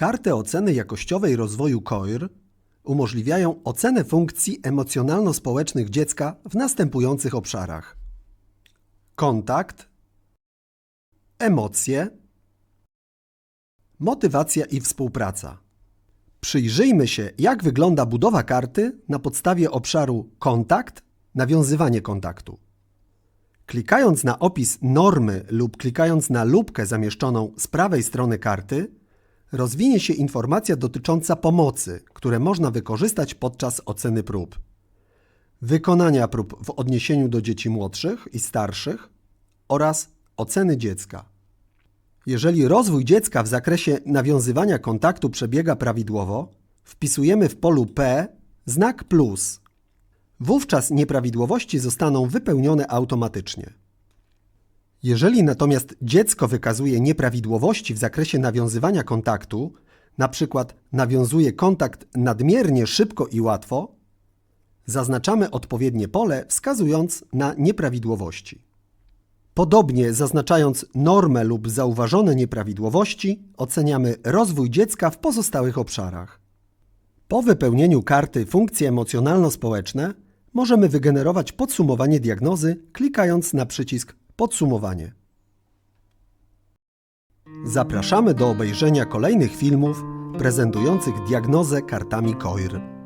Karty oceny jakościowej rozwoju COIR umożliwiają ocenę funkcji emocjonalno-społecznych dziecka w następujących obszarach: kontakt, emocje, motywacja i współpraca. Przyjrzyjmy się, jak wygląda budowa karty na podstawie obszaru kontakt, nawiązywanie kontaktu. Klikając na opis normy lub klikając na lupkę zamieszczoną z prawej strony karty, rozwinie się informacja dotycząca pomocy, które można wykorzystać podczas oceny prób. Wykonania prób w odniesieniu do dzieci młodszych i starszych oraz oceny dziecka. Jeżeli rozwój dziecka w zakresie nawiązywania kontaktu przebiega prawidłowo, wpisujemy w polu P znak plus. Wówczas nieprawidłowości zostaną wypełnione automatycznie. Jeżeli natomiast dziecko wykazuje nieprawidłowości w zakresie nawiązywania kontaktu, na przykład nawiązuje kontakt nadmiernie szybko i łatwo, zaznaczamy odpowiednie pole wskazując na nieprawidłowości. Podobnie zaznaczając normę lub zauważone nieprawidłowości, oceniamy rozwój dziecka w pozostałych obszarach. Po wypełnieniu karty funkcje emocjonalno-społeczne możemy wygenerować podsumowanie diagnozy, klikając na przycisk Podsumowanie. Zapraszamy do obejrzenia kolejnych filmów prezentujących diagnozę kartami COIR.